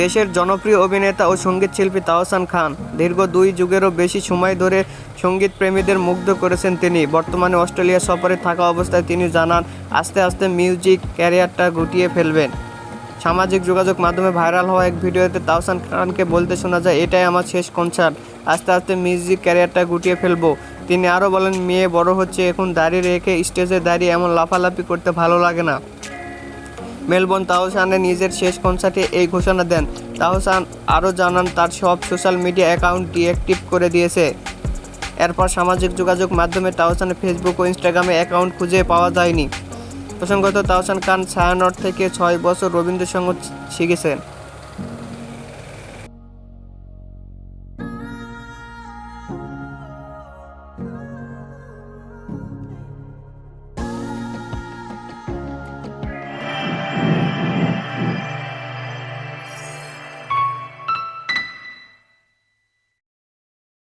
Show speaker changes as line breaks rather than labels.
দেশের জনপ্রিয় অভিনেতা ও সংগীত শিল্পী তাহসান খান দীর্ঘ দুই যুগেরও বেশি সময় ধরে সংগীত প্রেমীদের মুগ্ধ করেছেন তিনি। বর্তমানে অস্ট্রেলিয়া সফরে থাকা অবস্থায় তিনি জানান, আস্তে আস্তে মিউজিক ক্যারিয়ারটা গুটিয়ে ফেলবেন। সামাজিক যোগাযোগ মাধ্যমে ভাইরাল হওয়া এক ভিডিওতে তাহসান খানকে বলতে শোনা যায়, এটাই আমার শেষ কনসার্ট আস্তে আস্তে মিউজিক ক্যারিয়ারটা গুটিয়ে ফেলব। তিনি আরও বলেন, মেয়ে বড় হচ্ছে, এখন দাঁড়িয়ে রেখে স্টেজে দাঁড়িয়ে এমন লাফালাফি করতে ভালো লাগে না। মেলবোর্ন তাহসানে নিজের শেষ কনসার্টে এই ঘোষণা দেন। তাহসান আরও জানান, তার সব সোশ্যাল মিডিয়া অ্যাকাউন্ট ডিঅ্যাক্টিভ করে দিয়েছে। এরপর সামাজিক যোগাযোগ মাধ্যমে তাহসানের ফেসবুক ও ইনস্টাগ্রামে অ্যাকাউন্ট খুঁজে পাওয়া যায়নি। প্রসঙ্গত তাহসান খান ছায়ানট থেকে ছয় বছর রবীন্দ্রসঙ্গীত শিখেছেন।